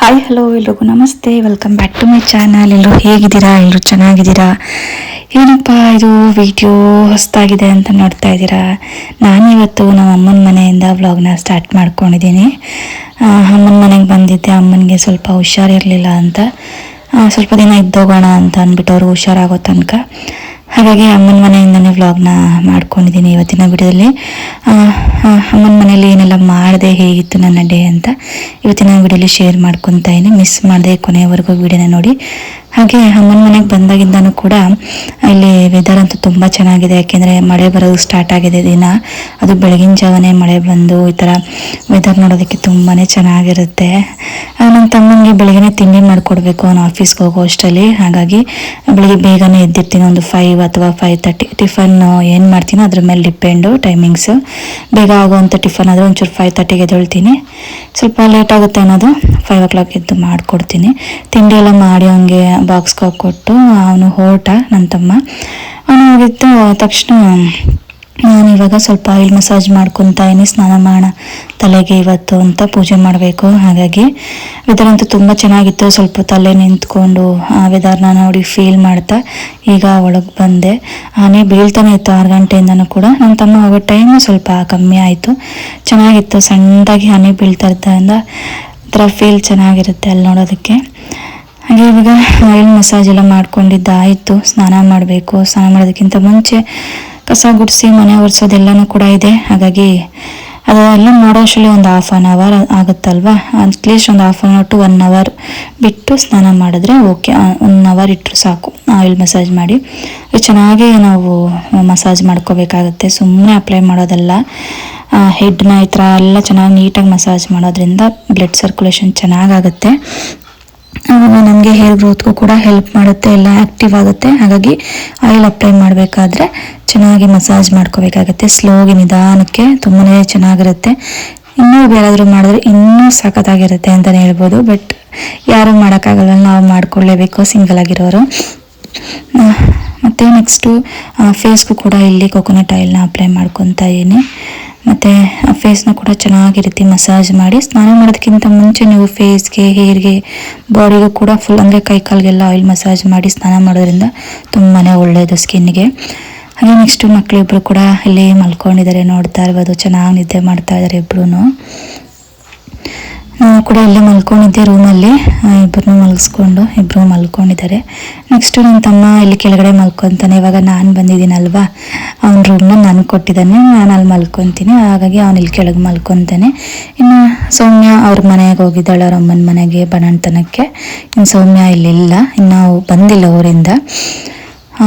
Hi hello ಎಲ್ರಿಗೂ ನಮಸ್ತೆ. Welcome back to my channel ಎಲ್ಲರೂ ಹೇಗಿದ್ದೀರಾ? ಎಲ್ಲರೂ ಚೆನ್ನಾಗಿದ್ದೀರಾ? ಏನಪ್ಪ ಇದು ವಿಡಿಯೋ ಹೊಸದಾಗಿದೆ ಅಂತ ನೋಡ್ತಾ ಇದ್ದೀರಾ? ನಾನಿವತ್ತು ನಮ್ಮ ಅಮ್ಮನ ಮನೆಯಿಂದ ವ್ಲಾಗ್ನ ಸ್ಟಾರ್ಟ್ ಮಾಡ್ಕೊಂಡಿದ್ದೀನಿ. ಅಮ್ಮನ ಮನೆಗೆ ಬಂದಿದ್ದೆ. ಅಮ್ಮನಿಗೆ ಸ್ವಲ್ಪ ಹುಷಾರಿರಲಿಲ್ಲ ಅಂತ. ಸ್ವಲ್ಪ ದಿನ ಇದ್ದೋಗೋಣ ಅಂತ ಅಂದ್ಬಿಟ್ಟು ಅವರು ಹುಷಾರಾಗೋ ತನಕ. ಹಾಗಾಗಿ ಅಮ್ಮನ ಮನೆಯಿಂದನೇ ವ್ಲಾಗ್ನ ಮಾಡ್ಕೊಂಡಿದ್ದೀನಿ ಇವತ್ತಿನ ವಿಡಿಯೋದಲ್ಲಿ ಅಮ್ಮನ ಮನೇಲಿ ಏನೆಲ್ಲ ಮಾಡಿದೆ ಹೇಗಿತ್ತು ನನ್ನ ಡೇ ಅಂತ ಇವತ್ತಿನ ವಿಡಿಯೋಲಿ ಶೇರ್ ಮಾಡ್ಕೊತಾ ಇದ್ದೀನಿ. ಮಿಸ್ ಮಾಡಿದೆ ಕೊನೆಯವರೆಗೂ ವಿಡಿಯೋನ ನೋಡಿ. ಹಾಗೆ ಅಮ್ಮನ ಮನೆಗೆ ಬಂದಾಗಿಂದನೂ ಕೂಡ ಇಲ್ಲಿ ವೆದರ್ ಅಂತೂ ತುಂಬ ಚೆನ್ನಾಗಿದೆ. ಯಾಕೆಂದರೆ ಮಳೆ ಬರೋದು ಸ್ಟಾರ್ಟ್ ಆಗಿದೆ ದಿನ. ಅದು ಬೆಳಗಿನ ಜಾವನೇ ಮಳೆ ಬಂದು ಈ ಥರ ವೆದರ್ ನೋಡೋದಕ್ಕೆ ತುಂಬಾ ಚೆನ್ನಾಗಿರುತ್ತೆ. ನನ್ನ ತಮ್ಮನಿಗೆ ಬೆಳಗ್ಗೆ ತಿಂಡಿ ಮಾಡಿಕೊಡ್ಬೇಕು. ಅವನು ಆಫೀಸ್ಗೆ ಹೋಗೋ ಅಷ್ಟರಲ್ಲಿ. ಹಾಗಾಗಿ ಬೆಳಿಗ್ಗೆ ಬೇಗನೆ ಎದ್ದಿರ್ತೀನಿ. ಒಂದು ಫೈವ್ ಅಥವಾ ಫೈವ್ ತರ್ಟಿ ಟಿಫನ್ ಏನು ಮಾಡ್ತೀನೋ ಅದ್ರ ಮೇಲೆ ಡಿಪೆಂಡು ಟೈಮಿಂಗ್ಸು ಬೇಗ ಆಗುವಂಥ ಟಿಫನ್ ಆದರೆ ಒಂಚೂರು ಫೈವ್ ತರ್ಟಿಗೆ ಎದ್ದೇಳ್ತೀನಿ. ಸ್ವಲ್ಪ ಲೇಟ್ ಆಗುತ್ತೆ ಅನ್ನೋದು ಫೈವ್ ಓ ಕ್ಲಾಕ್ ಎದ್ದು ಮಾಡಿಕೊಡ್ತೀನಿ. ತಿಂಡಿ ಎಲ್ಲ ಮಾಡಿ ಅವನಿಗೆ ಬಾಕ್ಸ್ಗೆ ಹಾಕ್ಕೊಟ್ಟು ಅವನು ಹೊರಟ ನನ್ನ ತಮ್ಮ ಅವನು ಹೋಗಿದ್ದು ತಕ್ಷಣ ನಾನು ಇವಾಗ ಸ್ವಲ್ಪ ಆಯಿಲ್ ಮಸಾಜ್ ಮಾಡ್ಕೊತಾ ಇನಿ ಸ್ನಾನ ಮಾಡೋಣ, ತಲೆಗೆ ಇವತ್ತು ಅಂತ ಪೂಜೆ ಮಾಡಬೇಕು. ಹಾಗಾಗಿ ವೆದರ್ ಅಂತೂ ತುಂಬ ಚೆನ್ನಾಗಿತ್ತು, ಸ್ವಲ್ಪ ತಲೆ ನಿಂತ್ಕೊಂಡು ಆ ವೆದರ್ನ ನೋಡಿ ಫೀಲ್ ಮಾಡ್ತಾ ಈಗ ಒಳಗೆ ಬಂದೆ. ಆನೆ ಬೀಳ್ತಾನೆ ಇತ್ತು ಆರು ಗಂಟೆಯಿಂದನೂ ಕೂಡ. ನನ್ನ ತಮ್ಮ ಹೋಗೋ ಟೈಮು ಸ್ವಲ್ಪ ಕಮ್ಮಿ ಆಯಿತು. ಚೆನ್ನಾಗಿತ್ತು, ಸಣ್ಣದಾಗಿ ಆನೆ ಬೀಳ್ತಾ ಇದ್ದರಿಂದ ಒಂಥರ ಫೀಲ್ ಚೆನ್ನಾಗಿರುತ್ತೆ ಅಲ್ಲಿ ನೋಡೋದಕ್ಕೆ. ಹಾಗೆ ಇವಾಗ ಆಯಿಲ್ ಮಸಾಜ್ ಎಲ್ಲ ಮಾಡ್ಕೊಂಡಿದ್ದಾಯಿತು. ಸ್ನಾನ ಮಾಡಬೇಕು. ಸ್ನಾನ ಮಾಡೋದಕ್ಕಿಂತ ಮುಂಚೆ ಕಸ ಗುಡಿಸಿ ಮನೆ ಒರೆಸೋದೆಲ್ಲನೂ ಕೂಡ ಇದೆ. ಹಾಗಾಗಿ ಅದೆಲ್ಲ ಮಾಡೋ ಅಷ್ಟರಲ್ಲಿ ಒಂದು ಹಾಫ್ ಆನ್ ಅವರ್ ಆಗುತ್ತಲ್ವಾ? ಅಟ್ಲೀಸ್ಟ್ ಒಂದು half an hour to one hour ಬಿಟ್ಟು ಸ್ನಾನ ಮಾಡಿದ್ರೆ ಓಕೆ ಒನ್ ಅವರ್ ಇಟ್ಟರು ಸಾಕು. ಆಯಿಲ್ ಮಸಾಜ್ ಮಾಡಿ. ಚೆನ್ನಾಗಿ ನಾವು ಮಸಾಜ್ ಮಾಡ್ಕೋಬೇಕಾಗುತ್ತೆ. ಸುಮ್ಮನೆ ಅಪ್ಲೈ ಮಾಡೋದಲ್ಲ. ಹೆಡ್ನ ಈ ಥರ ಎಲ್ಲ ಚೆನ್ನಾಗಿ ನೀಟಾಗಿ ಮಸಾಜ್ ಮಾಡೋದ್ರಿಂದ ಬ್ಲಡ್ ಸರ್ಕ್ಯುಲೇಷನ್ ಚೆನ್ನಾಗಾಗುತ್ತೆ. ಆವಾಗ ನಮಗೆ ಹೇರ್ ಗ್ರೋತ್ಗೂ ಕೂಡ ಹೆಲ್ಪ್ ಮಾಡುತ್ತೆ, ಎಲ್ಲ ಆ್ಯಕ್ಟಿವ್ ಆಗುತ್ತೆ. ಹಾಗಾಗಿ ಆಯಿಲ್ ಅಪ್ಲೈ ಮಾಡಬೇಕಾದ್ರೆ ಚೆನ್ನಾಗಿ ಮಸಾಜ್ ಮಾಡ್ಕೋಬೇಕಾಗತ್ತೆ. ಸ್ಲೋಗಿ ನಿಧಾನಕ್ಕೆ ತುಂಬಾ ಚೆನ್ನಾಗಿರುತ್ತೆ. ಇನ್ನೂ ಬೇರಾದರೂ ಮಾಡಿದ್ರೆ ಇನ್ನೂ ಸಖತ್ತಾಗಿರುತ್ತೆ ಅಂತಲೇ ಹೇಳ್ಬೋದು. ಬಟ್ ಯಾರು ಮಾಡೋಕ್ಕಾಗಲ್ಲ, ನಾವು ಮಾಡ್ಕೊಳ್ಳೇಬೇಕು ಸಿಂಗಲ್ ಆಗಿರೋರು. ಮತ್ತು ನೆಕ್ಸ್ಟು ಫೇಸ್ಗೂ ಕೂಡ ಇಲ್ಲಿ ಕೊಕೊನಟ್ ಆಯಿಲ್ನ ಅಪ್ಲೈ ಮಾಡ್ಕೊತಾ ಇದ್ದೀನಿ. ಮತ್ತು ಫೇಸ್ನ ಕೂಡ ಚೆನ್ನಾಗಿ ರೀತಿ ಮಸಾಜ್ ಮಾಡಿ. ಸ್ನಾನ ಮಾಡೋದಕ್ಕಿಂತ ಮುಂಚೆ ನೀವು ಫೇಸ್ಗೆ ಹೇರ್ಗೆ ಬಾಡಿಗೂ ಕೂಡ ಫುಲ್ ಅಂದರೆ ಕೈ ಕಾಲಿಗೆಲ್ಲ ಆಯಿಲ್ ಮಸಾಜ್ ಮಾಡಿ ಸ್ನಾನ ಮಾಡೋದ್ರಿಂದ ತುಂಬಾ ಒಳ್ಳೆಯದು ಸ್ಕಿನ್ಗೆ ಹಾಗೆ ನೆಕ್ಸ್ಟು ಮಕ್ಕಳಿಬ್ಬರು ಕೂಡ ಇಲ್ಲಿ ಮಲ್ಕೊಂಡಿದ್ದಾರೆ, ನೋಡ್ತಾ ಇರ್ಬೋದು, ಚೆನ್ನಾಗಿ ನಿದ್ದೆ ಮಾಡ್ತಾ ಇದ್ದಾರೆ ಇಬ್ರು ನಾನು ಕೂಡ ಇಲ್ಲೇ ಮಲ್ಕೊಂಡಿದ್ದೆ ರೂಮಲ್ಲಿ. ಇಬ್ಬರನ್ನೂ ಮಲಗಿಸ್ಕೊಂಡು ಇಬ್ಬರು ಮಲ್ಕೊಂಡಿದ್ದಾರೆ. ನೆಕ್ಸ್ಟು ನನ್ನ ತಮ್ಮ ಇಲ್ಲಿ ಕೆಳಗಡೆ ಮಲ್ಕೊತಾನೆ. ಇವಾಗ ನಾನು ಬಂದಿದ್ದೀನಲ್ವಾ? ಅವ್ನ ರೂಮ್ನ ನಾನು ಕೊಟ್ಟಿದ್ದಾನೆ. ನಾನು ಅಲ್ಲಿ ಮಲ್ಕೊತೀನಿ. ಹಾಗಾಗಿ ಅವ್ನು ಇಲ್ಲಿ ಕೆಳಗೆ ಮಲ್ಕೊತಾನೆ. ಇನ್ನು ಸೌಮ್ಯ ಅವ್ರ ಮನೆಗೆ ಹೋಗಿದ್ದಾಳೆ, ಅವ್ರ ಅಮ್ಮನ ಮನೆಗೆ ಬಣಂತನಕ್ಕೆ. ಇನ್ನು ಸೌಮ್ಯ ಇಲ್ಲಿಲ್ಲ. ಇನ್ನು ಬಂದಿಲ್ಲ ಊರಿಂದ.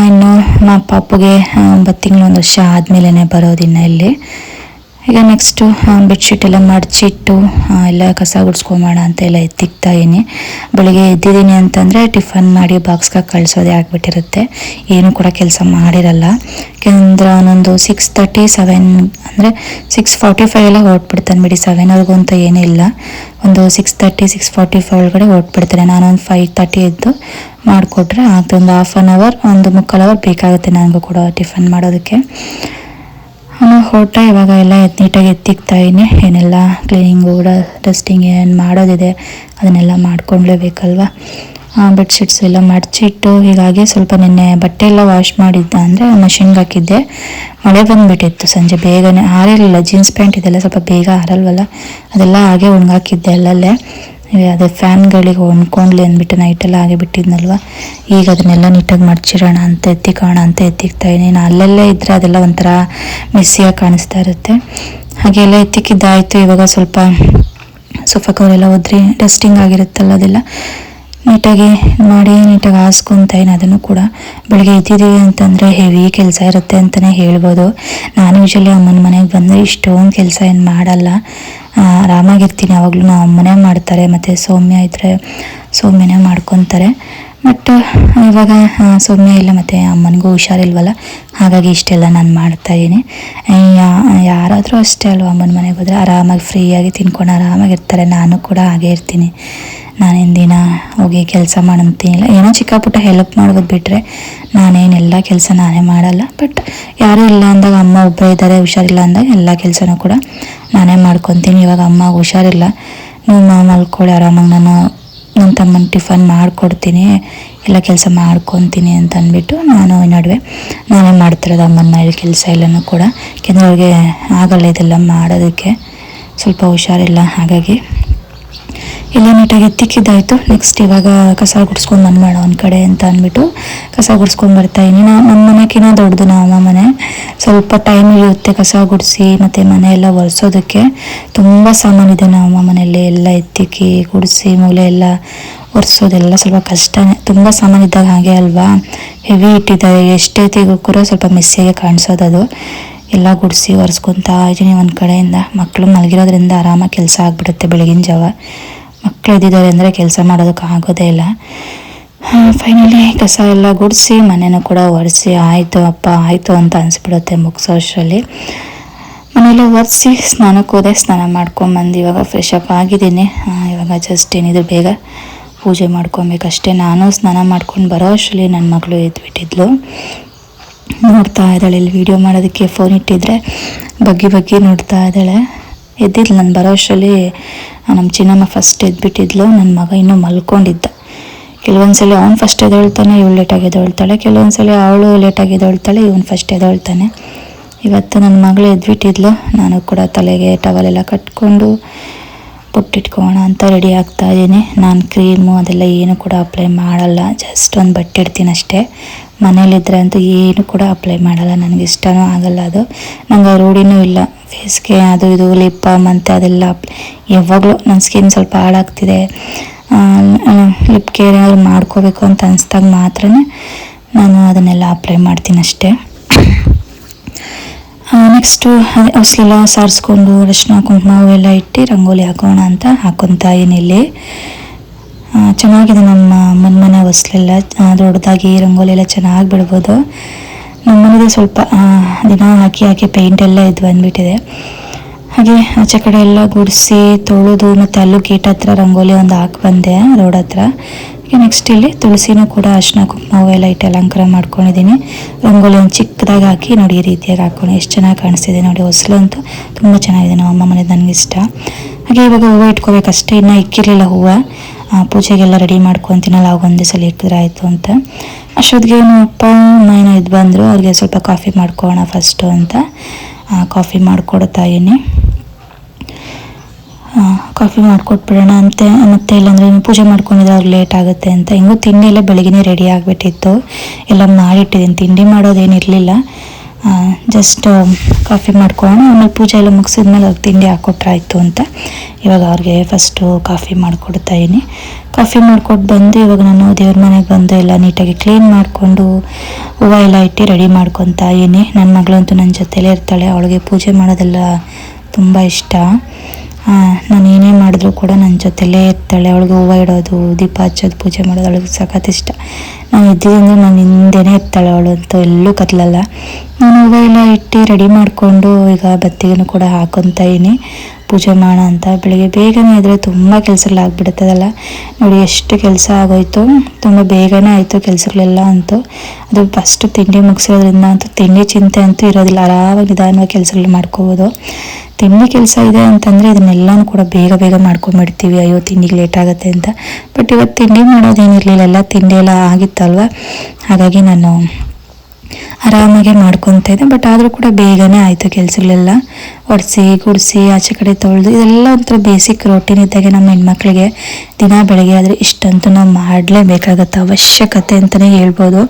ಇನ್ನು ನಮ್ಮ ಪಾಪುಗೆ ಒಂಬತ್ತು ತಿಂಗಳು, ಒಂದು ವರ್ಷ ಆದಮೇಲೆ ಬರೋದಿನ್ನ ಇಲ್ಲಿ. ಈಗ ನೆಕ್ಸ್ಟು ಬೆಡ್ಶೀಟ್ ಎಲ್ಲ ಮಡಚಿಟ್ಟು ಎಲ್ಲ ಕಸ ಗುಡಿಸ್ಕೊಂಬೋಣ ಅಂತ ಎಲ್ಲ ಎತ್ತಿಕ್ತಾ ಇದೀನಿ ಬೆಳಿಗ್ಗೆ ಎದ್ದಿದ್ದೀನಿ ಅಂತಂದರೆ ಟಿಫನ್ ಮಾಡಿ ಬಾಕ್ಸ್ಗೆ ಕಳಿಸೋದೇ ಆಗಿಬಿಟ್ಟಿರುತ್ತೆ. ಏನು ಕೂಡ ಕೆಲಸ ಮಾಡಿರಲ್ಲ. ಯಾಕೆಂದ್ರೆ ಅವನೊಂದು ಸಿಕ್ಸ್ ತರ್ಟಿ ಸೆವೆನ್ ಅಂದರೆ ಸಿಕ್ಸ್ ಫಾರ್ಟಿ ಫೈವ್ ಎಲ್ಲ ಹೊರಟ್ಬಿಡ್ತಾನೆ ಬಿಡಿ ಸೆವೆನ್ವರೆಗೂ ಅಂತ ಇಲ್ಲ. ಒಂದು six thirty six forty five ಒಳಗಡೆ ಹೊರಟ್ಬಿಡ್ತಾನೆ. ನಾನೊಂದು ಫೈವ್ ತರ್ಟಿ ಎದ್ದು ಮಾಡಿಕೊಟ್ರೆ ಆಗ್ತದೆ. ಒಂದು ಹಾಫ್ ಆನ್ ಅವರ್ ಒಂದು ಮುಕ್ಕಾಲು ಅವರ್ ಬೇಕಾಗುತ್ತೆ ನನಗೂ ಕೂಡ ಟಿಫನ್ ಮಾಡೋದಕ್ಕೆ. ಅವನು ಹೊರಟ, ಇವಾಗ ಎಲ್ಲ ನೀಟಾಗಿ ಎತ್ತಿಕ್ತಾ ಇದ್ದೀನಿ. ಏನೆಲ್ಲ ಕ್ಲೀನಿಂಗ್ ಕೂಡ ಡಸ್ಟಿಂಗ್ ಏನು ಮಾಡೋದಿದೆ, ಅದನ್ನೆಲ್ಲ ಮಾಡ್ಕೊಂಡ್ಲೇಬೇಕಲ್ವ? ಬೆಡ್ಶೀಟ್ಸ್ ಎಲ್ಲ ಮಡಚಿಟ್ಟು, ಹೀಗಾಗಿ ಸ್ವಲ್ಪ ನಿನ್ನೆ ಬಟ್ಟೆ ಎಲ್ಲ ವಾಶ್ ಮಾಡಿದ್ದ ಅಂದರೆ ಮಷಿನ್ಗೆ ಹಾಕಿದ್ದೆ. ಮಳೆ ಬಂದುಬಿಟ್ಟಿತ್ತು ಸಂಜೆ, ಬೇಗನೆ ಆರಿರಲಿಲ್ಲ ಜೀನ್ಸ್ ಪ್ಯಾಂಟ್ ಇದೆಲ್ಲ ಸ್ವಲ್ಪ ಬೇಗ ಆರಲ್ವಲ್ಲ ಅದೆಲ್ಲ ಹಾಗೆ ಒಣಗಾಕಿದ್ದೆ ಅಲ್ಲಲ್ಲೇ. ಅದೇ ಫ್ಯಾನ್ಗಳಿಗೆ ಹೊಂದ್ಕೊಂಡ್ಲಿ ಅಂದ್ಬಿಟ್ಟು ನೈಟೆಲ್ಲ ಹಾಗೆ ಬಿಟ್ಟಿದ್ನಲ್ವ? ಈಗ ಅದನ್ನೆಲ್ಲ ನೀಟಾಗಿ ಮಡ್ಚಿರೋಣ ಅಂತ ಎತ್ತಿಕೋಣ ಅಂತ ಎತ್ತಿಕ್ತಾ ಇದ್ದೀನಿ. ನಾನು ಅಲ್ಲಲ್ಲೇ ಇದ್ದರೆ ಅದೆಲ್ಲ ಒಂಥರ ಮಿಸ್ಸಿಯಾಗಿ ಕಾಣಿಸ್ತಾ ಇರುತ್ತೆ. ಹಾಗೆಲ್ಲ ಎತ್ತಿಕ್ಕಿದ್ದಾಯಿತು. ಇವಾಗ ಸ್ವಲ್ಪ ಸೋಫಾ ಕವರೆಲ್ಲ ಒದ್ರಿ. ಡಸ್ಟಿಂಗ್ ಆಗಿರುತ್ತಲ್ಲ ಅದೆಲ್ಲ. ನೀಟಾಗಿ ಮಾಡಿ, ನೀಟಾಗಿ ಹಾಸ್ಕೊತಾ ಏನು ಅದನ್ನು ಕೂಡ ಬೆಳಗ್ಗೆ ಎದ್ದಿದ್ದೀವಿ ಅಂತಂದರೆ ಹೆವಿ ಕೆಲಸ ಇರುತ್ತೆ ಅಂತಲೇ ಹೇಳ್ಬೋದು. ನಾನು ಯೂಶಲಿ ಅಮ್ಮನ ಮನೆಗೆ ಬಂದರೆ ಇಷ್ಟೊಂದು ಕೆಲಸ ಏನು ಮಾಡಲ್ಲ. ಆರಾಮಾಗಿರ್ತೀನಿ, ಯಾವಾಗಲೂ ನಾವು ಅಮ್ಮನೇ ಮಾಡ್ತಾರೆ, ಮತ್ತು ಸೌಮ್ಯ ಇದ್ದರೆ ಸೌಮ್ಯನೇ ಮಾಡ್ಕೊತಾರೆ. ಬಟ್ ಇವಾಗ ಸೌಮ್ಯ ಇಲ್ಲ, ಮತ್ತು ಅಮ್ಮನಿಗೂ ಹುಷಾರಿಲ್ವಲ್ಲ, ಹಾಗಾಗಿ ಇಷ್ಟೆಲ್ಲ ನಾನು ಮಾಡ್ತಾಯಿದ್ದೀನಿ ಯಾರಾದರೂ ಅಷ್ಟೇ ಅಲ್ವಾ ಅಮ್ಮನ ಮನೆಗೆ ಹೋದರೆ ಆರಾಮಾಗಿ ಫ್ರೀಯಾಗಿ ತಿನ್ಕೊಂಡು ಆರಾಮಾಗಿರ್ತಾರೆ, ನಾನು ಕೂಡ ಹಾಗೆ ಇರ್ತೀನಿ. ನಾನೇನು ದಿನ ಹೋಗಿ ಕೆಲಸ ಮಾಡಂತೀನಿಲ್ಲ. ಏನೋ ಚಿಕ್ಕ ಪುಟ್ಟ ಹೆಲ್ಪ್ ಮಾಡೋದು ಬಿಟ್ಟರೆ ನಾನೇನೆಲ್ಲ ಕೆಲಸ ನಾನೇ ಮಾಡಲ್ಲ. ಬಟ್ ಯಾರೂ ಇಲ್ಲ ಅಂದಾಗ ಅಮ್ಮ ಒಬ್ಬರೇ ಇದ್ದಾರೆ ಹುಷಾರಿಲ್ಲ ಅಂದಾಗ ಎಲ್ಲ ಕೆಲಸನೂ ಕೂಡ ನಾನೇ ಮಾಡ್ಕೊತೀನಿ. ಇವಾಗ ಅಮ್ಮ ಹುಷಾರಿಲ್ಲ. ನೀವು ಮಲ್ಕೊಳ್ಳಿ, ಆರಾಮಾಗಿ ನಾನು ನನ್ನ ತಮ್ಮನ ಟಿಫನ್ ಮಾಡಿಕೊಡ್ತೀನಿ, ಎಲ್ಲ ಕೆಲಸ ಮಾಡ್ಕೊತೀನಿ ಅಂತ ಅಂದ್ಬಿಟ್ಟು ನಾನು ಈ ನಡುವೆ ನಾನೇ ಮಾಡ್ತಿರೋದು ಅಮ್ಮನ ಮೇಲೆ ಕೆಲಸ ಎಲ್ಲನೂ ಕೂಡ. ಯಾಕೆಂದರೆ ಅವ್ರಿಗೆ ಆಗಲ್ಲ ಇದೆಲ್ಲ ಮಾಡೋದಕ್ಕೆ. ಸ್ವಲ್ಪ ಹುಷಾರಿಲ್ಲ, ಹಾಗಾಗಿ ಎಲ್ಲ ನೀಟಾಗಿ ಎತ್ತಿಕ್ಕಿದ್ದಾಯಿತು. ನೆಕ್ಸ್ಟ್ ಇವಾಗ ಕಸ ಗುಡಿಸ್ಕೊಂಡು ಮಾಡೋ ಒಂದು ಕಡೆ ಅಂತ ಅಂದ್ಬಿಟ್ಟು ಕಸ ಗುಡಿಸ್ಕೊಂಡು ಬರ್ತಾಯಿನಿ ನಾ ನಮ್ಮ ಮನೆಗಿನ ದೊಡ್ಡದು ನಮ್ಮ ಮನೆ. ಸ್ವಲ್ಪ ಟೈಮ್ ಇರುತ್ತೆ ಕಸ ಗುಡಿಸಿ ಮತ್ತು ಮನೆ ಎಲ್ಲ ಒರೆಸೋದಕ್ಕೆ. ತುಂಬ ಸಾಮಾನಿದೆ ನಮ್ಮ ಮನೆಯಲ್ಲಿ. ಎಲ್ಲ ಎತ್ತಿಕ್ಕಿ, ಗುಡಿಸಿ, ಮೂಲೆ ಎಲ್ಲ ಒರೆಸೋದೆಲ್ಲ ಸ್ವಲ್ಪ ಕಷ್ಟನೇ. ತುಂಬ ಸಾಮಾನಿದ್ದಾಗ ಹಾಗೆ ಅಲ್ವಾ? ಹೆವಿ ಇಟ್ಟಿದ್ದಾರೆ. ಎಷ್ಟೇ ತೆಗೋಕ್ಕೂ ಸ್ವಲ್ಪ ಮೆಸ್ಸಿಗೆ ಕಾಣಿಸೋದು ಅದು. ಎಲ್ಲ ಗುಡಿಸಿ ಒರೆಸ್ಕೊತಾ ಇದ್ದೀನಿ ಒಂದು ಕಡೆಯಿಂದ. ಮಕ್ಕಳು ಮಲಗಿರೋದ್ರಿಂದ ಆರಾಮಾಗಿ ಕೆಲಸ ಆಗಿಬಿಡುತ್ತೆ ಬೆಳಗಿನ ಜಾವ. ಮಕ್ಕಳು ಇದ್ದಿದ್ದಾರೆ ಅಂದರೆ ಕೆಲಸ ಮಾಡೋದಕ್ಕೆ ಆಗೋದೇ ಇಲ್ಲ. ಫೈನಲಿ ಕಸ ಎಲ್ಲ ಗುಡಿಸಿ, ಮನೇನ ಕೂಡ ಒರೆಸಿ, ಆಯಿತು ಅಪ್ಪ, ಆಯಿತು ಅಂತ ಅನಿಸ್ಬಿಡುತ್ತೆ ಮುಗಿಸೋ ಅಷ್ಟರಲ್ಲಿ ಮನೇಲಿ ಒರೆಸಿ, ಸ್ನಾನಕ್ಕೆ ಹೋದೆ, ಸ್ನಾನ ಮಾಡ್ಕೊಂಬಂದು ಇವಾಗ ಫ್ರೆಶ್ ಅಪ್ ಆಗಿದ್ದೀನಿ. ಇವಾಗ ಜಸ್ಟ್ ಏನಿದ್ರು ಬೇಗ ಪೂಜೆ ಮಾಡ್ಕೊಬೇಕಷ್ಟೇ ನಾನು ಸ್ನಾನ ಮಾಡ್ಕೊಂಡು ಬರೋ ಅಷ್ಟರಲ್ಲಿ ನನ್ನ ಮಗಳು ಎದ್ಬಿಟ್ಟಿದ್ಲು. ನೋಡ್ತಾ ಇದ್ದಾಳೆ, ಇಲ್ಲಿ ವೀಡಿಯೋ ಮಾಡೋದಕ್ಕೆ ಫೋನ್ ಇಟ್ಟಿದ್ರೆ ಬಗ್ಗಿ ಬಗ್ಗಿ ನೋಡ್ತಾ ಇದ್ದಾಳೆ. ಎದ್ದಿದ್ಲು. ನಾನು ಬರೋ ಅಷ್ಟರಲ್ಲಿ ನಮ್ಮ ಚಿನ್ನಮ್ಮ ಫಸ್ಟ್ ಎದ್ಬಿಟ್ಟಿದ್ಲು. ನನ್ನ ಮಗ ಇನ್ನೂ ಮಲ್ಕೊಂಡಿದ್ದ. ಕೆಲವೊಂದ್ಸಲಿ ಅವ್ನು ಫಸ್ಟ್ ಎದ್ದೇಳ್ತಾನೆ, ಇವಳು ಲೇಟಾಗಿ ಎದ್ದೇಳ್ತಾಳೆ. ಕೆಲವೊಂದ್ಸಲಿ ಅವಳು ಲೇಟಾಗಿ ಎದ್ದೇಳ್ತಾಳೆ, ಇವನು ಫಸ್ಟ್ ಎದ್ದೇಳ್ತಾನೆ. ಇವತ್ತು ನನ್ನ ಮಗಳು ಎದ್ಬಿಟ್ಟಿದ್ಲು. ನಾನು ಕೂಡ ತಲೆಗೆ ಟವಲೆಲ್ಲ ಕಟ್ಕೊಂಡು ಪುಟ್ಟಿಟ್ಕೋಣ ಅಂತ ರೆಡಿ ಆಗ್ತಾ ಇದ್ದೀನಿ. ನಾನು ಕ್ರೀಮು ಅದೆಲ್ಲ ಏನು ಕೂಡ ಅಪ್ಲೈ ಮಾಡಲ್ಲ. ಜಸ್ಟ್ ಒಂದು ಬಟ್ಟೆ ಇಡ್ತೀನಿ ಅಷ್ಟೇ. ಮನೇಲಿದ್ದರೆ ಅಂತೂ ಏನು ಕೂಡ ಅಪ್ಲೈ ಮಾಡಲ್ಲ, ನನಗೆ ಇಷ್ಟನೂ ಆಗಲ್ಲ ಅದು. ನಂಗೆ ರೂಢಿನೂ ಇಲ್ಲ. ಫೇಸ್ಗೆ ಅದು ಇದು ಲಿಪ್ ಬಾಮ್ ಅಂತ ಅದೆಲ್ಲ ಯಾವಾಗಲೂ ನನ್ನ ಸ್ಕಿನ್ ಸ್ವಲ್ಪ ಹಾಳಾಗ್ತಿದೆ. ಲಿಪ್ ಕೇರ್ ಏನಾದರೂ ಮಾಡ್ಕೋಬೇಕು ಅಂತ ಅನಿಸ್ದಾಗ ಮಾತ್ರ ನಾನು ಅದನ್ನೆಲ್ಲ ಅಪ್ಲೈ ಮಾಡ್ತೀನಿ ಅಷ್ಟೇ. ನೆಕ್ಸ್ಟು ಹೊಸಲೆಲ್ಲ ಸಾರಿಸ್ಕೊಂಡು ಅರಿಶಿನ ಕುಂಕುಮ ಎಲ್ಲ ಇಟ್ಟು, ರಂಗೋಲಿ ಹಾಕೋಣ ಅಂತ ಹಾಕೊತಾ ಇಲ್ಲಿ. ಚೆನ್ನಾಗಿದೆ ನಮ್ಮ ಮನೆ ಮನೆ ಹೊಸ್ಲೆಲ್ಲ ದೊಡ್ಡದಾಗಿ ರಂಗೋಲಿ ಎಲ್ಲ ಚೆನ್ನಾಗಿ ಬಿಡ್ಬೋದು. ನಮ್ಮ ಮನೇಲಿ ಸ್ವಲ್ಪ ದಿನ ಹಾಕಿ ಹಾಕಿ ಪೇಂಟ್ ಎಲ್ಲ ಇದು ಬಂದ್ಬಿಟ್ಟಿದೆ. ಹಾಗೆ ಆಚೆ ಕಡೆ ಎಲ್ಲ ಗುಡಿಸಿ, ತೊಳೆದು ಮತ್ತು ಅಲ್ಲೂ ಗೇಟ್ ಹತ್ರ ರಂಗೋಲಿ ಒಂದು ಹಾಕಿ ಬಂದೆ, ರೋಡ್ ಹತ್ರ. ನೆಕ್ಸ್ಟ್ ಇಲ್ಲಿ ತುಳಸಿನೂ ಕೂಡ ಅರ್ಶಿನ ಕುಂಕುಮ ಎಲ್ಲ ಇಟ್ಟು ಅಲಂಕಾರ ಮಾಡ್ಕೊಂಡಿದ್ದೀನಿ. ರಂಗೋಲಿ ಒಂದು ಚಿಕ್ಕದಾಗಿ ಹಾಕಿ ನೋಡಿ ಈ ರೀತಿಯಾಗಿ ಹಾಕ್ಕೊಂಡು ಎಷ್ಟು ಚೆನ್ನಾಗಿ ಕಾಣಿಸ್ತಿದೆ ನೋಡಿ, ಹೊಸಲು ಅಂತೂ ತುಂಬ ಚೆನ್ನಾಗಿದೆ ನಮ್ಮ ಅಮ್ಮ ಮನೆ ನನಗಿಷ್ಟ ಹಾಗೆ ಇವಾಗ ಹೂವು ಇಟ್ಕೋಬೇಕಷ್ಟೇ, ಇನ್ನೂ ಇಕ್ಕಿರಲಿಲ್ಲ ಹೂವು. ಪೂಜೆಗೆಲ್ಲ ರೆಡಿ ಮಾಡ್ಕೊತೀನಲ್ಲ ಅವಾಗ ಒಂದೇ ಸಲ ಇಟ್ಟಿದ್ರೆ ಆಯಿತು ಅಂತ. ಅಷ್ಟೊತ್ತಿಗೆ ಅಪ್ಪ ಅಮ್ಮ ಇದು ಬಂದರು, ಅವ್ರಿಗೆ ಸ್ವಲ್ಪ ಕಾಫಿ ಮಾಡ್ಕೊಳ್ಳೋಣ ಫಸ್ಟು ಅಂತ. ಕಾಫಿ ಮಾಡಿಕೊಡ್ತಾ ಇದ್ದೀನಿ ಕಾಫಿ ಮಾಡಿಕೊಟ್ಬಿಡೋಣ ಅಂತ. ಮತ್ತೆ ಇಲ್ಲಾಂದರೆ ಪೂಜೆ ಮಾಡ್ಕೊಂಡಿದ್ರೆ ಅವ್ರಿಗೆ ಲೇಟ್ ಆಗುತ್ತೆ ಅಂತ. ಹೆಂಗೂ ತಿಂಡಿ ಎಲ್ಲ ಬೆಳಗ್ಗೆ ರೆಡಿ ಆಗಿಬಿಟ್ಟಿತ್ತು. ಎಲ್ಲ ಮಾಡಿಟ್ಟಿದ್ದೀನಿ ತಿಂಡಿ ಮಾಡೋದೇನಿರಲಿಲ್ಲ. ಜಸ್ಟ್ ಕಾಫಿ ಮಾಡ್ಕೊಳ್ಳೋಣ. ಆಮೇಲೆ ಪೂಜೆ ಎಲ್ಲ ಮುಗಿಸಿದ್ಮೇಲೆ ಅವ್ರಿಗೆ ತಿಂಡಿ ಹಾಕ್ಕೊಟ್ರಾಯ್ತು ಅಂತ. ಇವಾಗ ಅವ್ರಿಗೆ ಫಸ್ಟು ಕಾಫಿ ಮಾಡಿಕೊಡ್ತಾ ಇದ್ದೀನಿ. ಕಾಫಿ ಮಾಡಿಕೊಟ್ಟು ಬಂದು ಇವಾಗ ನಾನು ದೇವ್ರ ಮನೆಗೆ ಬಂದು ಎಲ್ಲ ನೀಟಾಗಿ ಕ್ಲೀನ್ ಮಾಡಿಕೊಂಡು ಹೂವು ಎಲ್ಲ ಇಟ್ಟು ರೆಡಿ ಮಾಡ್ಕೊತಾ ಇದ್ದೀನಿ. ನನ್ನ ಮಗಳಂತೂ ನನ್ನ ಜೊತೆಲೇ ಇರ್ತಾಳೆ. ಅವಳಿಗೆ ಪೂಜೆ ಮಾಡೋದೆಲ್ಲ ತುಂಬ ಇಷ್ಟ. ನಾನು ಏನೇ ಮಾಡಿದ್ರು ಕೂಡ ನನ್ನ ಜೊತೆಲೇ ಇರ್ತಾಳೆ. ಅವಳಿಗೆ ಹೂವು ಇಡೋದು, ದೀಪ ಹಚ್ಚೋದು, ಪೂಜೆ ಮಾಡೋದು ಅವಳಿಗೆ ಸಖತ್ ಇಷ್ಟ. ನಾನು ಇದ್ದಿದ್ದರಿಂದ ನಾನು ಹಿಂದೆನೇ ಇರ್ತಾಳೆ ಅವಳು ಅಂತೂ ಎಲ್ಲೂ ಕತ್ಲಲ್ಲ. ನಾನು ಹೂವು ಎಲ್ಲ ಇಟ್ಟು ರೆಡಿ ಮಾಡಿಕೊಂಡು ಈಗ ಬತ್ತಿಗೆನೂ ಕೂಡ ಹಾಕೊತಾ ಇದ್ದೀನಿ. ಪೂಜೆ ಮಾಡೋಣ ಅಂತ ಬೆಳಿಗ್ಗೆ ಬೇಗನೆ ಇದ್ದರೆ ತುಂಬ ಕೆಲಸಗಳಾಗ್ಬಿಡುತ್ತದಲ್ಲ ನೋಡಿ ಎಷ್ಟು ಕೆಲಸ ಆಗೋಯ್ತು. ತುಂಬ ಬೇಗನೆ ಆಯಿತು ಕೆಲಸಗಳೆಲ್ಲ ಅಂತೂ. ಅದು ಫಸ್ಟ್ ತಿಂಡಿ ಮುಗಿಸೋದ್ರಿಂದ ಅಂತೂ ತಿಂಡಿ ಚಿಂತೆ ಅಂತೂ ಇರೋದಿಲ್ಲ. ಆರಾಮಾಗಿ ನಿಧಾನವಾಗಿ ಕೆಲಸಗಳು ಮಾಡ್ಕೋಬೋದು. ತಿಂಡಿ ಕೆಲಸ ಇದೆ ಅಂತಂದರೆ ಇದನ್ನೆಲ್ಲನೂ ಕೂಡ ಬೇಗ ಬೇಗ ಮಾಡ್ಕೊಂಬಿಡ್ತೀವಿ. ಅಯ್ಯೋ, ತಿಂಡಿಗೆ ಲೇಟ್ ಆಗುತ್ತೆ ಅಂತ. ಬಟ್ ಇವತ್ತು ತಿಂಡಿ ಮಾಡೋದೇನಿರಲಿಲ್ಲ. ಎಲ್ಲ ತಿಂಡಿ ಎಲ್ಲ ಆಗಿತ್ತಲ್ವ? ಹಾಗಾಗಿ ನಾನು ಆರಾಮಾಗೆ ಮಾಡ್ಕೊತ ಇದ್ದೆ. ಬಟ್ ಆದರೂ ಕೂಡ ಬೇಗನೆ ಆಯಿತು ಕೆಲಸಗಳೆಲ್ಲ. ಒಡಿಸಿ, ಗುಡಿಸಿ, ಆಚೆ ಕಡೆ ತೊಳೆದು, ಇದೆಲ್ಲ ಒಂಥರ ಬೇಸಿಕ್ ರೊಟೀನ್ ಇದ್ದಾಗೆ ನಮ್ಮ ಹೆಣ್ಮಕ್ಳಿಗೆ ದಿನ ಬೆಳಗ್ಗೆ ಆದರೆ ಇಷ್ಟಂತೂ ನಾವು ಮಾಡಲೇಬೇಕಾಗತ್ತೆ. ಅವಶ್ಯಕತೆ ಅಂತಲೇ ಹೇಳ್ಬೋದು.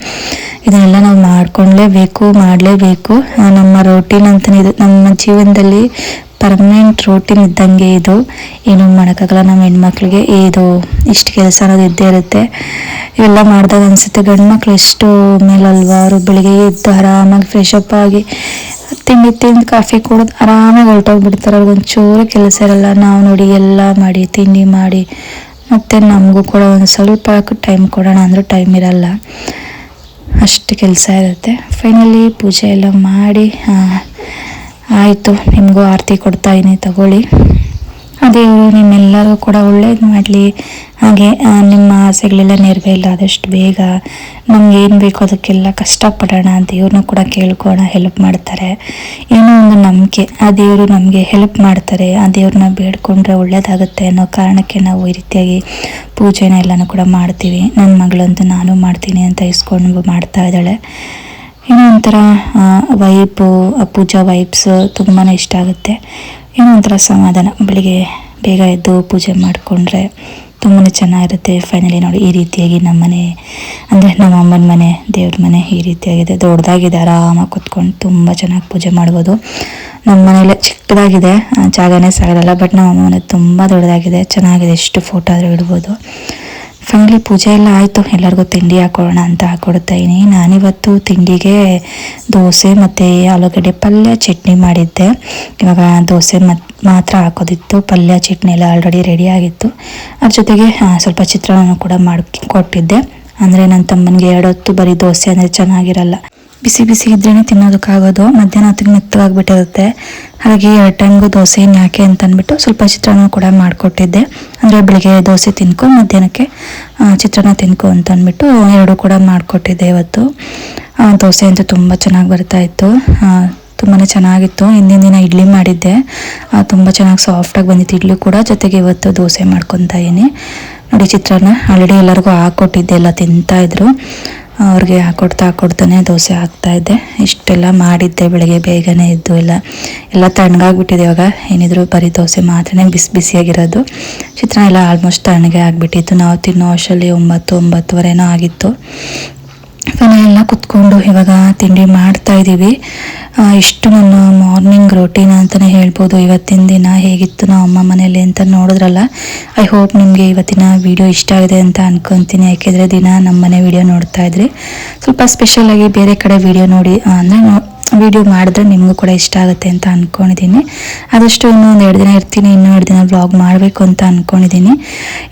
ಇದನ್ನೆಲ್ಲ ನಾವು ಮಾಡ್ಕೊಳ್ಲೇಬೇಕು ಮಾಡಲೇಬೇಕು. ನಮ್ಮ ರೊಟೀನ್ ಅಂತಲೇ ಇದು. ನಮ್ಮ ಜೀವನದಲ್ಲಿ ಪರ್ಮನೆಂಟ್ ರೋಟೀನ್ ಇದ್ದಂಗೆ ಇದು. ಏನೂ ಮಾಡೋಕ್ಕಾಗಲ್ಲ ನಮ್ಮ ಹೆಣ್ಮಕ್ಳಿಗೆ. ಇದು ಇಷ್ಟು ಕೆಲಸ ಅನ್ನೋದು ಇದ್ದೇ ಇರುತ್ತೆ. ಇವೆಲ್ಲ ಮಾಡಿದಾಗ ಅನಿಸುತ್ತೆ ಗಂಡು ಮಕ್ಳು ಎಷ್ಟು ಮೇಲಲ್ವಾ ಅವರು ಬೆಳಿಗ್ಗೆ ಎದ್ದು ಆರಾಮಾಗಿ ಫ್ರೆಶ್ ಅಪ್ ಆಗಿ ತಿಂಡಿ ತಿಂದು ಕಾಫಿ ಕುಡಿದು ಆರಾಮಾಗಿ ಹೊರಟೋಗ್ಬಿಡ್ತಾರೆ. ಒಂಚೂರು ಕೆಲಸ ಇರಲ್ಲ. ನಾವು ನೋಡಿ ಎಲ್ಲ ಮಾಡಿ, ತಿಂಡಿ ಮಾಡಿ, ಮತ್ತು ನಮಗೂ ಕೂಡ ಒಂದು ಸ್ವಲ್ಪ ಟೈಮ್ ಕೊಡೋಣ ಅಂದರೂ ಟೈಮ್ ಇರಲ್ಲ. ಅಷ್ಟು ಕೆಲಸ ಇರುತ್ತೆ. ಫೈನಲಿ ಪೂಜೆ ಎಲ್ಲ ಮಾಡಿ ಆಯಿತು, ನಿಮಗೂ ಆರತಿ ಕೊಡ್ತಾ ಇದ್ದೀನಿ ತಗೊಳ್ಳಿ. ದೇವರು ನಿಮ್ಮೆಲ್ಲರೂ ಕೂಡ ಒಳ್ಳೇದು ಮಾಡಲಿ. ಹಾಗೆ ನಿಮ್ಮ ಆಸೆಗಳೆಲ್ಲ ನೆರವೇರಲ್ಲ ಆದಷ್ಟು ಬೇಗ. ನಮ್ಗೆ ಏನು ಬೇಕೋ ಅದಕ್ಕೆಲ್ಲ ಕಷ್ಟಪಡೋಣ ದೇವ್ರನ್ನೂ ಕೂಡ ಕೇಳ್ಕೋಣ ಹೆಲ್ಪ್ ಮಾಡ್ತಾರೆ. ಏನೋ ಒಂದು ನಂಬಿಕೆ, ಆ ದೇವರು ನಮಗೆ ಹೆಲ್ಪ್ ಮಾಡ್ತಾರೆ. ಆ ದೇವ್ರನ್ನ ಬೇಡ್ಕೊಂಡ್ರೆ ಒಳ್ಳೇದಾಗುತ್ತೆ ಅನ್ನೋ ಕಾರಣಕ್ಕೆ ನಾವು ಈ ರೀತಿಯಾಗಿ ಪೂಜೆನ ಎಲ್ಲನೂ ಕೂಡ ಮಾಡ್ತೀವಿ. ನನ್ನ ಮಗಳಂತೂ ನಾನು ಮಾಡ್ತೀನಿ ಅಂತ ಇಸ್ಕೊಂಡು ಮಾಡ್ತಾ ಇದ್ದಾಳೆ. ಏನೋ ಒಂಥರ ಪೂಜಾ ವೈಬ್ಸ್ ತುಂಬಾ ಇಷ್ಟ ಆಗುತ್ತೆ. ಏನೋ ಒಂಥರ ಸಮಾಧಾನ. ಬೆಳಿಗ್ಗೆ ಬೇಗ ಎದ್ದು ಪೂಜೆ ಮಾಡಿಕೊಂಡ್ರೆ ತುಂಬಾ ಚೆನ್ನಾಗಿರುತ್ತೆ. ಫೈನಲಿ ನೋಡಿ, ಈ ರೀತಿಯಾಗಿ ನಮ್ಮ ಮನೆ, ಅಂದರೆ ನಮ್ಮ ಅಮ್ಮನ ಮನೆ, ದೇವ್ರ ಮನೆ ಈ ರೀತಿಯಾಗಿದೆ. ದೊಡ್ಡದಾಗಿದೆ, ಆರಾಮಾಗಿ ಕುತ್ಕೊಂಡು ತುಂಬ ಚೆನ್ನಾಗಿ ಪೂಜೆ ಮಾಡ್ಬೋದು. ನಮ್ಮ ಮನೇಲೆ ಚಿಕ್ಕದಾಗಿದೆ ಜಾಗನೇ ಸಾಗಲ್ಲ. ಬಟ್ ನಮ್ಮ ಅಮ್ಮ ಮನೆ ತುಂಬ ದೊಡ್ಡದಾಗಿದೆ. ಚೆನ್ನಾಗಿದೆ, ಎಷ್ಟು ಫೋಟೋ ಆದರೂ ಇಡ್ಬೋದು. ಫೈನಲಿ ಪೂಜೆ ಎಲ್ಲ ಆಯಿತು. ಎಲ್ಲರಿಗೂ ತಿಂಡಿ ಹಾಕೊಳ್ಳೋಣ ಅಂತ ಹಾಕೊಡ್ತಾ ಇದ್ದೀನಿ ನಾನಿವತ್ತು ತಿಂಡಿಗೆ ದೋಸೆ ಮತ್ತು ಆಲೂಗಡ್ಡೆ ಪಲ್ಯ ಚಟ್ನಿ ಮಾಡಿದ್ದೆ. ಇವಾಗ ದೋಸೆ ಮತ್, ಮಾತ್ರ ಹಾಕೋದಿತ್ತು. ಪಲ್ಯ, ಚಟ್ನಿ ಎಲ್ಲ ಆಲ್ರೆಡಿ ರೆಡಿ ಆಗಿತ್ತು. ಅದ್ರ ಜೊತೆಗೆ ಸ್ವಲ್ಪ ಚಿತ್ರಾನ್ನ ಕೂಡ ಮಾಡಿ ಕೊಟ್ಟಿದ್ದೆ. ಅಂದರೆ ನನ್ನ ತಮ್ಮನಿಗೆ ಎರಡು ಹೊತ್ತು ಬರೀ ದೋಸೆ ಅಂದರೆ ಚೆನ್ನಾಗಿರಲ್ಲ. ಬಿಸಿ ಬಿಸಿ ಇದ್ರೇ ತಿನ್ನೋದಕ್ಕಾಗೋದು, ಮಧ್ಯಾಹ್ನ ಹೊತ್ತಿಗೆ ಮೆತ್ತಗಾಗ್ಬಿಟ್ಟಿರುತ್ತೆ. ಹಾಗೆ ಎರಡು ಟೈಮ್ಗೂ ದೋಸೆ ಏನು ಯಾಕೆ ಅಂತ ಅಂದ್ಬಿಟ್ಟು ಸ್ವಲ್ಪ ಚಿತ್ರಾನ್ನ ಕೂಡ ಮಾಡಿಕೊಟ್ಟಿದ್ದೆ. ಅಂದರೆ ಬೆಳಿಗ್ಗೆ ದೋಸೆ ತಿನ್ಕೊ, ಮಧ್ಯಾಹ್ನಕ್ಕೆ ಚಿತ್ರಾನ್ನ ತಿನ್ಕೊ ಅಂತ ಅಂದ್ಬಿಟ್ಟು ಎರಡು ಕೂಡ ಮಾಡಿಕೊಟ್ಟಿದ್ದೆ ಇವತ್ತು. ದೋಸೆ ಅಂತೂ ತುಂಬ ಚೆನ್ನಾಗಿ ಬರ್ತಾಯಿತ್ತು ತುಂಬಾ ಚೆನ್ನಾಗಿತ್ತು. ಹಿಂದಿನ ದಿನ ಇಡ್ಲಿ ಮಾಡಿದ್ದೆ. ತುಂಬ ಚೆನ್ನಾಗಿ ಸಾಫ್ಟಾಗಿ ಬಂದಿತ್ತು ಇಡ್ಲಿ ಕೂಡ. ಜೊತೆಗೆ ಇವತ್ತು ದೋಸೆ ಮಾಡ್ಕೊತಾ ಇದ್ದೀನಿ. ನೋಡಿ ಚಿತ್ರಾನ್ನ ಆಲ್ರೆಡಿ ಎಲ್ಲರಿಗೂ ಹಾಕ್ಕೊಟ್ಟಿದ್ದೆ, ಎಲ್ಲ ತಿಂತಾ ಇದ್ರು. ಅವ್ರಿಗೆ ಹಾಕೊಡ್ತಾ ಹಾಕೊಡ್ತಾನೆ ದೋಸೆ ಹಾಕ್ತಾ ಇದ್ದೆ. ಇಷ್ಟೆಲ್ಲ ಮಾಡಿದ್ದೆ ಬೆಳಗ್ಗೆ ಬೇಗನೆ ಇದ್ದು ಎಲ್ಲ. ಎಲ್ಲ ತಣ್ಣಗಾಗ್ಬಿಟ್ಟಿದೆ ಇವಾಗ. ಏನಿದ್ರು ಬರೀ ದೋಸೆ ಮಾತ್ರನೇ ಬಿಸಿ ಬಿಸಿಯಾಗಿರೋದು. ಚಿತ್ರ ಎಲ್ಲ ಆಲ್ಮೋಸ್ಟ್ ತಣ್ಣಗೆ ಆಗಿಬಿಟ್ಟಿತ್ತು. ನಾವು ತಿನ್ನೋ ಅಷ್ಟರಲ್ಲಿ ಒಂಬತ್ತು, ಒಂಬತ್ತುವರೆನೋ ಆಗಿತ್ತು. ಎಲ್ಲ ಕುತ್ಕೊಂಡು ಇವಾಗ ತಿಂಡಿ ಮಾಡ್ತಾ ಇದ್ದೀವಿ. ಇಷ್ಟು ನನ್ನ ಮಾರ್ನಿಂಗ್ ರೊಟೀನ್ ಅಂತಲೇ ಹೇಳ್ಬೋದು. ಇವತ್ತಿನ ದಿನ ಹೇಗಿತ್ತು ನಾವು ಅಮ್ಮ ಮನೇಲಿ ಅಂತ ನೋಡಿದ್ರಲ್ಲ. ಐ ಹೋಪ್ ನಿಮಗೆ ಇವತ್ತಿನ ವಿಡಿಯೋ ಇಷ್ಟ ಆಗಿದೆ ಅಂತ ಅನ್ಕೊತೀನಿ. ಯಾಕೆಂದರೆ ದಿನ ನಮ್ಮ ಮನೆ ವಿಡಿಯೋ ನೋಡ್ತಾ ಇದ್ರಿ. ಸ್ವಲ್ಪ ಸ್ಪೆಷಲಾಗಿ ಬೇರೆ ಕಡೆ ವಿಡಿಯೋ ನೋಡಿ ಅಂದರೆ ವಿಡಿಯೋ ಮಾಡಿದ್ರೆ ನಿಮಗೂ ಕೂಡ ಇಷ್ಟ ಆಗುತ್ತೆ ಅಂತ ಅಂದ್ಕೊಂಡಿದ್ದೀನಿ ಆದಷ್ಟು ಇನ್ನೂ ಒಂದು ಎರಡು ದಿನ ಇರ್ತೀನಿ, ಇನ್ನೂ ಎರಡು ದಿನ ಬ್ಲಾಗ್ ಮಾಡಬೇಕು ಅಂತ ಅಂದ್ಕೊಂಡಿದ್ದೀನಿ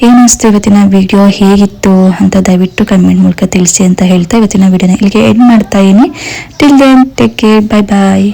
ಏನು ಅನಿಸ್ತು ಇವತ್ತಿನ ವಿಡಿಯೋ ಹೇಗಿತ್ತು ಅಂತ ದಯವಿಟ್ಟು ಕಮೆಂಟ್ ಮೂಲಕ ತಿಳಿಸಿ ಅಂತ ಹೇಳ್ತಾ ಇವತ್ತಿನ ವಿಡಿಯೋನ ಇಲ್ಲಿಗೆ ಎಂಡ್ ಮಾಡ್ತಾ ಇದ್ದೀನಿ till then take care bye bye